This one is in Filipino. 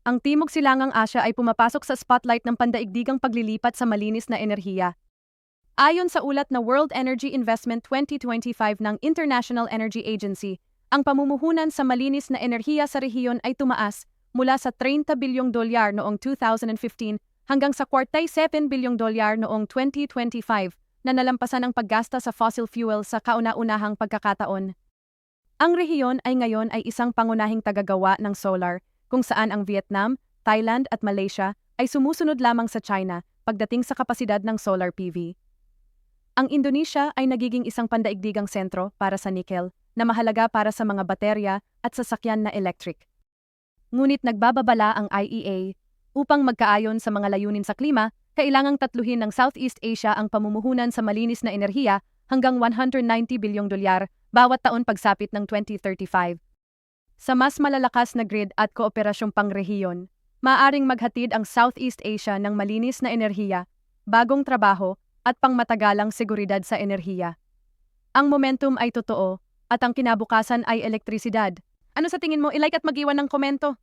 ang Timog Silangang Asya ay pumapasok sa spotlight ng pandaigdigang paglilipat sa malinis na enerhiya. Ayon sa ulat na World Energy Investment 2025 ng International Energy Agency, ang pamumuhunan sa malinis na enerhiya sa rehiyon ay tumaas mula sa 30 bilyong dolyar noong 2015 hanggang sa 47 bilyong dolyar noong 2025 na nalampasan ang paggasta sa fossil fuel sa kauna-unahang pagkakataon. Ang rehiyon ay ngayon ay isang pangunahing tagagawa ng solar kung saan ang Vietnam, Thailand at Malaysia ay sumusunod lamang sa China pagdating sa kapasidad ng solar PV. Ang Indonesia ay nagiging isang pandaigdigang sentro para sa nickel na mahalaga para sa mga baterya at sasakyan na electric. Ngunit nagbababala ang IEA upang magkaayon sa mga layunin sa klima, kailangang tatluhin ng Southeast Asia ang pamumuhunan sa malinis na enerhiya hanggang 190 bilyong dolyar bawat taon pagsapit ng 2035. Sa mas malalakas na grid at kooperasyong pangrehiyon, maaring maghatid ang Southeast Asia ng malinis na enerhiya, bagong trabaho, at pangmatagalang seguridad sa enerhiya. Ang momentum ay totoo, at ang kinabukasan ay elektrisidad. Ano sa tingin mo, ilike at mag-iwan ng komento?